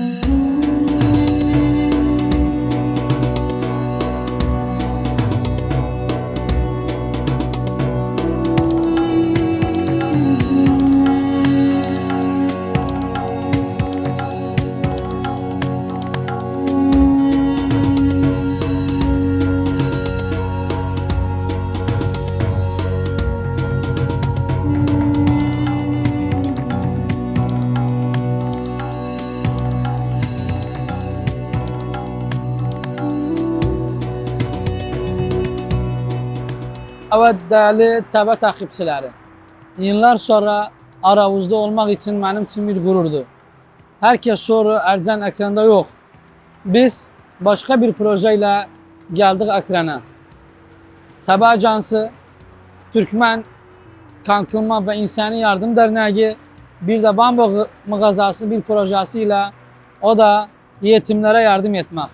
Mm-hmm. Evet değerli TV takipçileri. Yıllar sonra aramızda olmak için benim için bir gururdu. Herkes soru Ercan ekranda yok. Biz başka bir projeyle geldik ekrana. TV Ajansı, Türkmen Kalkınma ve İnsani Yardım Derneği bir de Bambu Mağazası bir projesiyle o da yetimlere yardım etmek.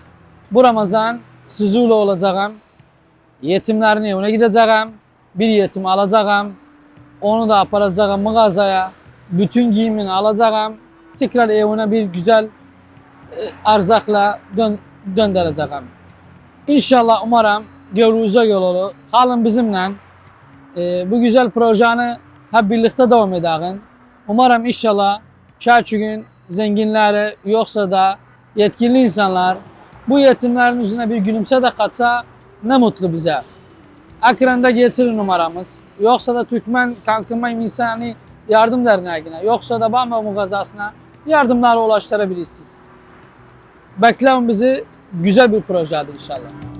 Bu Ramazan sizinle olacağım. Yetimlerin evine gideceğim. Bir yetim alacağım. Onu da aparacağım mağazaya. Bütün giyimini alacağım. Tekrar evine bir güzel e, arzakla dön döndüreceğim. İnşallah umarım gönlünüze göl olur. Kalın bizimle. E, bu güzel projeyi hep birlikte devam edelim. Umarım inşallah şerçü gün zenginleri yoksa da yetkili insanlar bu yetimlerin yüzüne bir gülümse de katsa ne mutlu bize. Ekranda geçirir numaramız. Yoksa da Türkmen Kalkınma İnsani Yardım Derneği'ne, yoksa da Bamba Mugazası'na yardımları ulaştırabilirsiniz. Bekleyin bizi güzel bir projedir inşallah.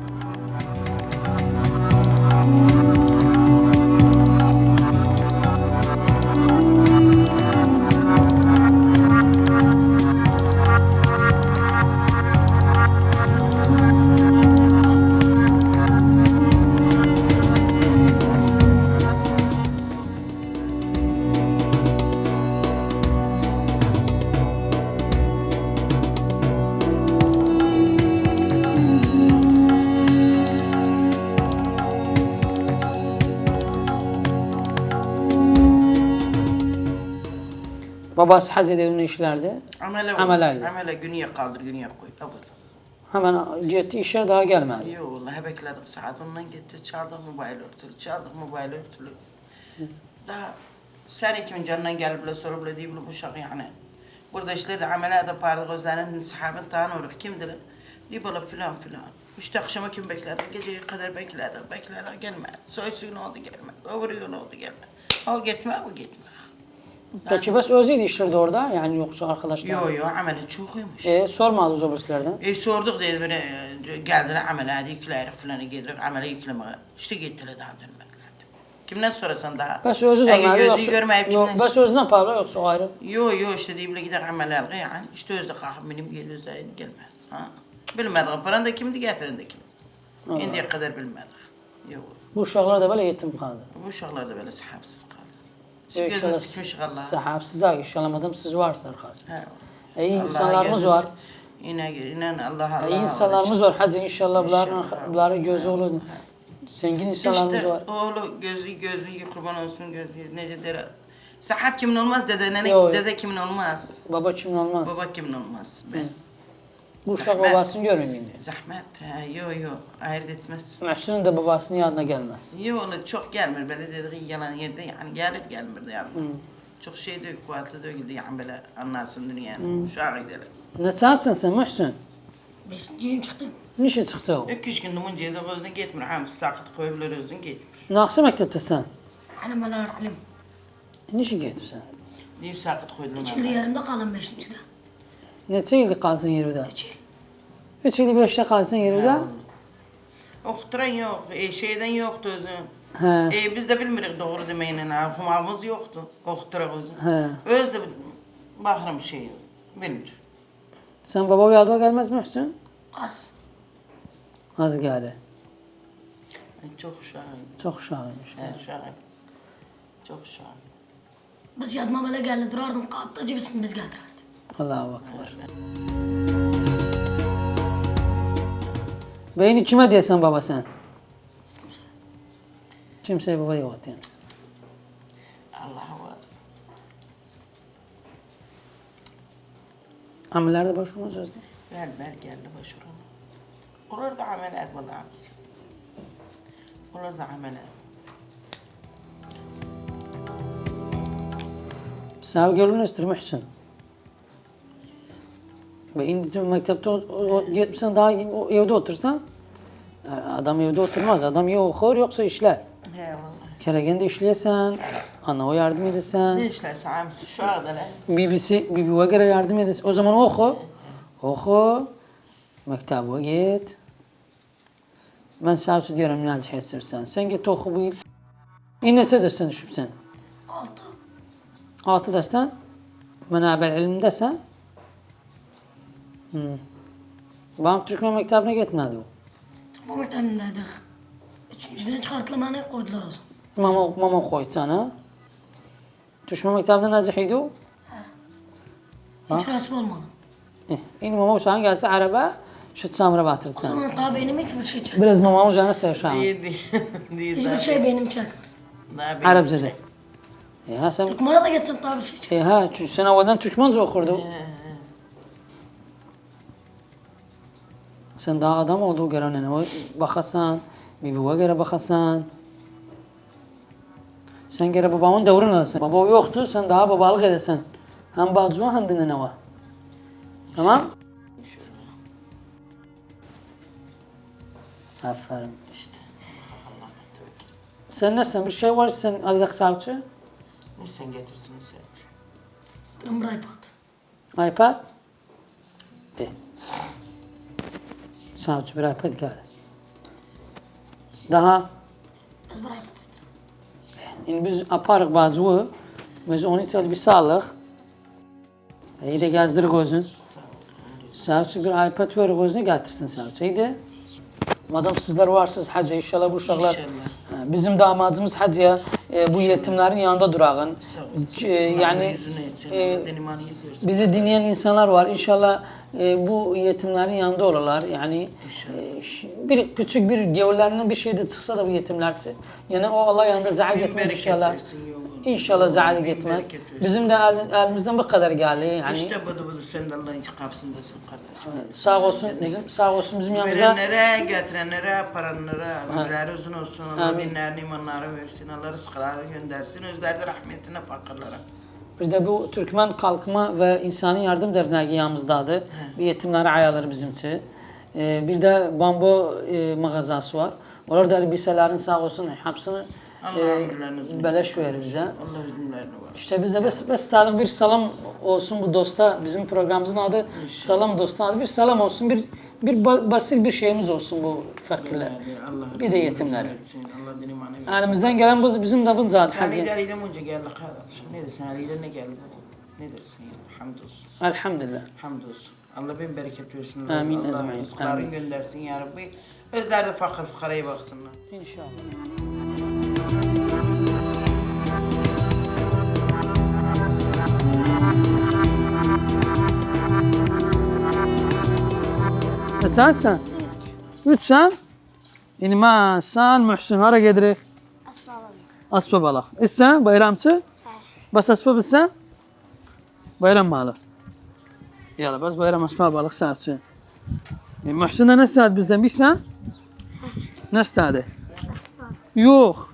Babası hac edenin işlerdi. Amele Amele Amele, günüye kaldır günüye koy. Abud. Hemen gitti işe daha gelmedi. Yok vallahi bekledik saat ondan gitti. Çaldık mobil örtülü. Çaldık mobil örtülü. Daha sen kimin canına gelip bile sorup bile bile bu şak yani. Burada işleri amele de pardı gözlerinin sahabın tağın olur. Kimdir? Deyip bile filan filan. İşte akşama kim bekledi? Geceye kadar bekledi. Bekledi gelmedi. Soy suyun oldu gelmedi. Öbür gün oldu gelmedi. O gitme o gitme. Peki bes özüydü işlerdi orada yani yoksa arkadaşlar. Yo yo amele çoğuymuş. E, sormadı o zobrisilerden. E sorduk dedi böyle e, geldiler amele hadi yükleyelim falan gidiyoruz amele yüklemeye. İşte gittiler daha dönmediler. Kimden sorasan daha? Bes özü Ege dönmedi. gözü yoksa- görmeyip Yok, kimden? bes özüne pavla yoksa o ayrı. Yo yo işte deyip gidelim amelerge yani. İşte özde kalkıp benim geliyorlar gelmez. Ha? Bilmedik. Paran da kimdi getiren de kimdi. Indiye kadar bilmedik. Yok. Bu uşaklar da böyle yetim kaldı. Bu uşaklar da böyle sahipsiz kaldı. E, Şimdi gözümüz dikmiş Allah. Sahipsiz de inşallah madem siz varsa arkadaşlar. He. İyi Allah insanlarımız var. İnan, inan Allah Allah. İyi insanlarımız var. Hadi inşallah bunların, bunların gözü olur. Zengin insanlarımız İşte var. oğlu gözü gözü kurban olsun gözü nece dere. Sahip kimin olmaz dede nene dede kimin olmaz. Baba kimin olmaz. Baba kimin olmaz. Ben. Bu uşak Zahmet. babasını görmeyeyim diyor. Zahmet. Ha, yo yo ayırt etmez. Mahsun'un da babasının yanına gelmez. Yo oğlu çok gelmir böyle dediği yalan yerde yani gelir gelmir de yani. Çok şey de kuvvetli de gidiyor yani böyle anlarsın dünyanın. Şu an gidelim. Ne çağırsın sen Muhsin? Beşinciyim çıktım. Niçin çıktı o? İki üç gün numun ceyde gözüne gitmir. Ham sakıt koyabilir özün gitmir. Naksı mektepte sen? Ana malar alim. Niçin gittin sen? Deyip sakıt koydular. İçildi yarımda kalın beşincide. Neçə ildir qalsın yerdə? Üç yıl. 3 il 5-də qalsın yerdə? Okuturan yok, e, şeyden yoktu özün. Hə. E, biz de bilmirik doğru demeyin. ha, Humamız yoktu. Okuturak özün. Hə. Öz de bakırım şey bilmir. Sən baba yadına gəlməz Muhsin? Az. Az gəlir. Çok uşağım. Çox uşağıymış. He, uşağım. Çok uşağım. Biz yadıma böyle geldi durardım. Kalktı cibisini biz geldirirdi. Allahu akbar. Beyni kimə deyəsən baba? Hiç kimse. Kimsəyə baba yox deyəmsən. Allah var. Amellerde başvurma sözde. Bel bel geldi başvurana. Olur da ameliyat vallahi abisi. Olur da ameliyat. Sana gelin ister Muhsin. Tüm mektepte o- o- gitmişsen daha o evde otursan e, adam evde oturmaz. Adam ya okur yoksa işler. He vallahi. Keregen de işleyesen, ana o yardım edesen, Ne işlerse amisi şu ne? BBC, BB'ye göre yardım edesen. O zaman oku. Oku. Mektebe git. Ben sana diyorum nazih etsin Sen git oku bu yıl. İnnese dersen düşüp sen. Altı. Altı dersen, menabel ilim desen. Hmm. Bana Türkmen mektebine gitmedi o. Tutma mektebindeydik. Üçüncüden çıkartılamanı koydular o zaman. Mama, mama koydu sana. Türkmen mektebinde nazihiydi o. Hiç nasip olmadı. Eh, İni mama uçağın geldi araba, şu samra batırdı O sana. zaman daha benim hiçbir şey çekmedi. Biraz mama uçağına sevşahı. Değil değil. Değil Hiçbir daha. şey benim çekmedi. Daha benim- Arapçada. E ha sen, Türkmen'e de geçsem daha bir şey çekmedi. e ha çünkü sen havadan Türkmence okurdu. Sen daha adam olduğu göre ne bakasan, bir baba göre bakasan. Sen göre babamın devrini alasın. Baba yoktu, sen daha babalık edesin. Hem bacı hem de nene var. Tamam? Aferin. İşte. Sen nesin? Bir şey var sen Ali Savcı? Ne sen getirsin sen. İstedim bir iPad. iPad? E. Savcı bir iPad geldi. Daha iPad istedim. Yani biz aparıq bacığı, biz onu tel bir sağlıq. İyi de gezdirik özün. Savcı bir iPad verir özüne getirsin savcı. İyi de. Madem sizler varsınız hacı inşallah bu uşaqlar. Bizim damadımız hacıya e, bu yetimlerin yanında durağın. Ol. E, yani e, bizi dinleyen insanlar var. İnşallah e, bu yetimlerin yanında olurlar. Yani e, bir küçük bir gevurlarından bir şey de çıksa da bu yetimlerse. Yani o Allah yanında zayi bereket inşallah. İnşallah zayi gitmez. Bizim de el- elimizden bu kadar geldi. Yani İşte budu budu sen de Allah'ın kapsındasın kardeşim. sağ olsun bizim sağ olsun bizim yanımızda. Verenlere, getirenlere, paranlara, ömürleri uzun olsun. Allah dinlerini, imanları versin. Allah rızkları göndersin. Özleri de rahmetine fakirlere. Biz de bu Türkmen Kalkınma ve İnsani Yardım Derneği yanımızdadır. Bir yetimleri ayaları bizimçi. Ee, bir de bambu e, mağazası var. Onlar da elbiselerin sağ olsun hepsini e, beleş verir bize. Allah. İşte biz de biz istedik bir salam olsun bu dosta. Bizim programımızın adı Salam Dosta adı. Bir salam olsun. Bir bir ba- basit bir şeyimiz olsun bu fakirler. Bir de versin. Elimizden gelen bu bizim de bu zaten. Sen Hacı. lideriyden önce geldi. Ne desin? Sen lider ne geldi? Ne desin? ya? Hamdolsun. Elhamdülillah. Hamdolsun. Allah bin bereket versin. Amin, Allah rızklarını göndersin ya Rabbi. Özleri de fakir fukaraya baksınlar. İnşallah. Kaçan sen? Üç. Üç sen? Ma sen Muhsin hara gedirik? Asmalı. Aspa balak. İssen bayramçı? Bas aspa bilsen? Bayram malı. Yala bas bayram aspa balık sahipçi. E, Muhsin'e ne istedi bizden bilsen? Ne? Asma. Yok.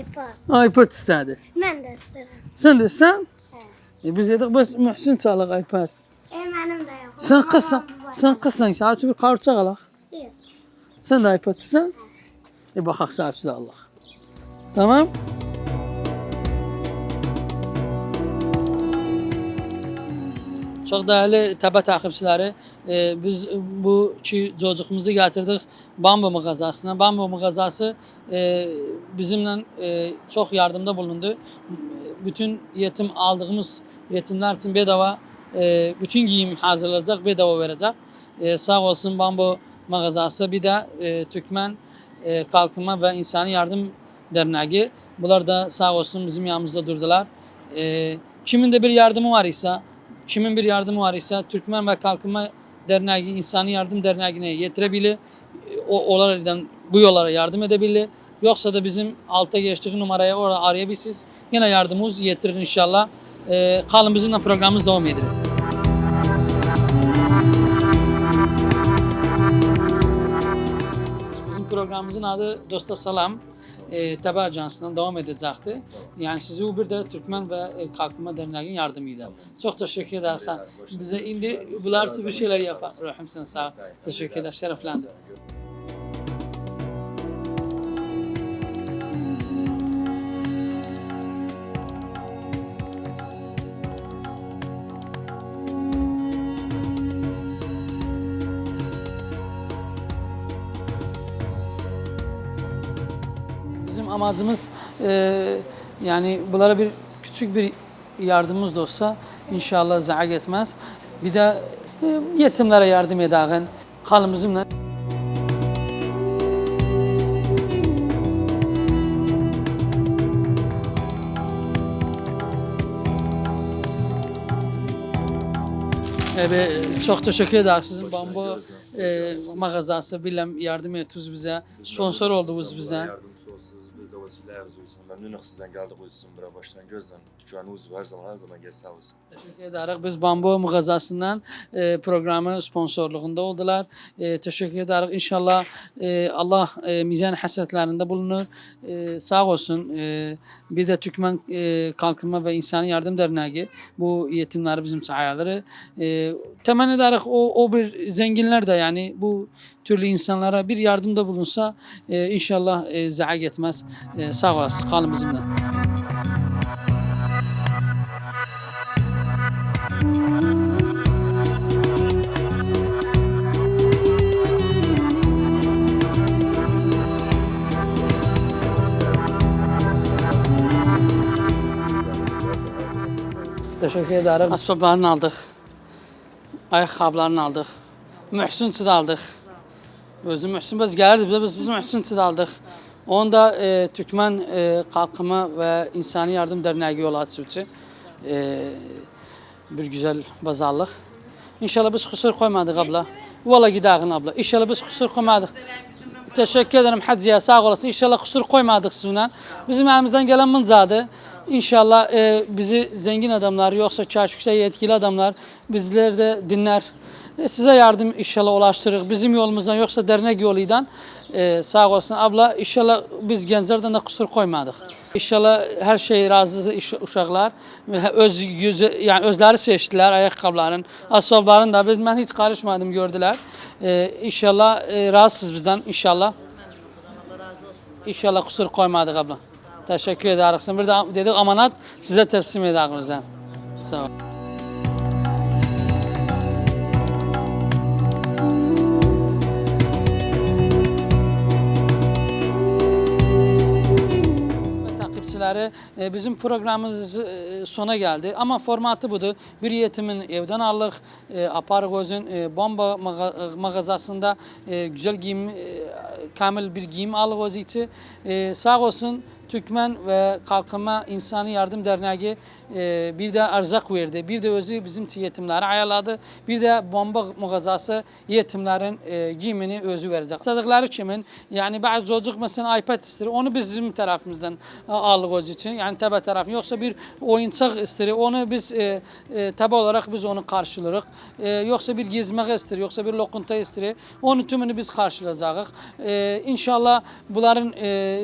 iPod. iPad istedi. Ben de isterim. Sen de sen? Evet. E biz dedik bas Muhsin çalak iPad. E benim de yok. Sen kızsan, sen kızsan sahipçi bir kartça alak. Yok. Sen Çok değerli tebe takipçileri, e, biz bu iki çocuğumuzu getirdik Bambu mağazasına. Bambu mağazası e, bizimle e, çok yardımda bulundu. Bütün yetim aldığımız yetimler için bedava e, bütün giyim hazırlayacak, bedava verecek. E, sağ olsun Bambu mağazası bir de e, Türkmen e, Kalkınma ve İnsani Yardım Derneği. Bunlar da sağ olsun bizim yanımızda durdular. E, kimin de bir yardımı var ise Kimin bir yardımı var ise Türkmen ve Kalkınma Derneği İnsani Yardım Derneği'ne yetirebilir. O, onlardan bu yollara yardım edebilir. Yoksa da bizim alta geçtiği numaraya orada arayabilirsiniz. Yine yardımımız yetirir inşallah. Ee, kalın bizimle programımız devam edilir. Bizim programımızın adı Dosta Salam. E, Tebe Ajansı'ndan devam edecekti. Yani sizi bu bir de Türkmen ve e, Kalkınma Derneği'nin yardımıydı. Çok teşekkür ederiz. Bize indi bunlar bir şeyler yapar. Rahim sen sağ ol. Teşekkür ederim. Amacımız e, yani bunlara bir küçük bir yardımımız da olsa inşallah zayi etmez. Bir de e, yetimlere yardım edelim. Halımızınla. Evet, çok teşekkür ederiz sizin bambu e, mağazası bilem yardım ettiniz bize, sponsor oldunuz bize. Olsun. Memnunum sizden geldik olsun buraya baştan gözden. Dükkanınız her zaman her zaman gel sağ olsun. Teşekkür ederiz. Biz Bambu mağazasından e, programı sponsorluğunda oldular. E, teşekkür ederiz. İnşallah e, Allah e, mizan hasetlerinde bulunur. E, sağ olsun. E, bir de Türkmen e, Kalkınma ve İnsani Yardım Derneği bu yetimleri bizim sahayaları. E, temenni ederiz o, o bir zenginler de yani bu türlü insanlara bir yardımda bulunsa e, inşallah e, zayi etmez. E, sağ olasın. Kalın bizimle. Teşekkür ederim. Asbablarını aldık. Ayakkabılarını aldık. Mühsün de aldık. Özü Mühsün biz gelirdi bize biz, biz Mühsün de aldık. Onu da e, Türkmen e, Kalkınma ve İnsani Yardım Derneği yol açıcı. E, bir güzel bazarlık. İnşallah biz kusur koymadık abla. Valla gidelim abla. İnşallah biz kusur koymadık. Teşekkür ederim Hacı'ya sağ olasın. İnşallah kusur koymadık sizinle. Bizim elimizden gelen mıncadı. İnşallah e, bizi zengin adamlar yoksa çarşıkta yetkili adamlar bizleri de dinler. E, size yardım inşallah ulaştırır. Bizim yolumuzdan yoksa dernek yoluydan e, sağ olsun abla. İnşallah biz gençlerden de kusur koymadık. İnşallah her şey razı uşaklar öz yüzü yani özleri seçtiler ayakkabıların, asfaltların da biz ben hiç karışmadım gördüler. E, inşallah e, razısız bizden inşallah. İnşallah kusur koymadık abla. Teşekkür ederiz. Bir de dedik amanat size teslim ederiz. Sağ ol. Takipçileri e, bizim programımız e, sona geldi. Ama formatı budur. Bir yetimin evden aldık. E, Apargoz'un e, bomba mağazasında güzel giyim, kamil bir giyim aldık o için. Sağ olsun Türkmen ve Kalkınma İnsani Yardım Derneği e, bir de erzak verdi. Bir de özü bizim yetimleri ayarladı. Bir de bomba mağazası yetimlerin e, giyimini özü verecek. Sadıkları kimin? Yani bazı çocuk mesela iPad ister. Onu bizim tarafımızdan e, aldık o için. Yani tebe tarafı. Yoksa bir oyuncak ister. Onu biz e, e, tebe olarak biz onu karşılarız. E, yoksa bir gezmek ister. Yoksa bir lokunta ister. Onu tümünü biz karşılayacağız. E, inşallah bunların e,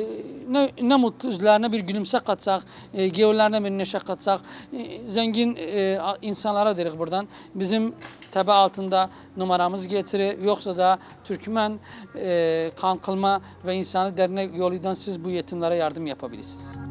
ne, ne mutlu üzerlerine bir gülümse katsak, e, gevlerine bir neşe katsak, e, zengin e, insanlara derik buradan. Bizim tebe altında numaramız getiri, yoksa da Türkmen e, Kan ve İnsani Dernek yoluydan siz bu yetimlere yardım yapabilirsiniz.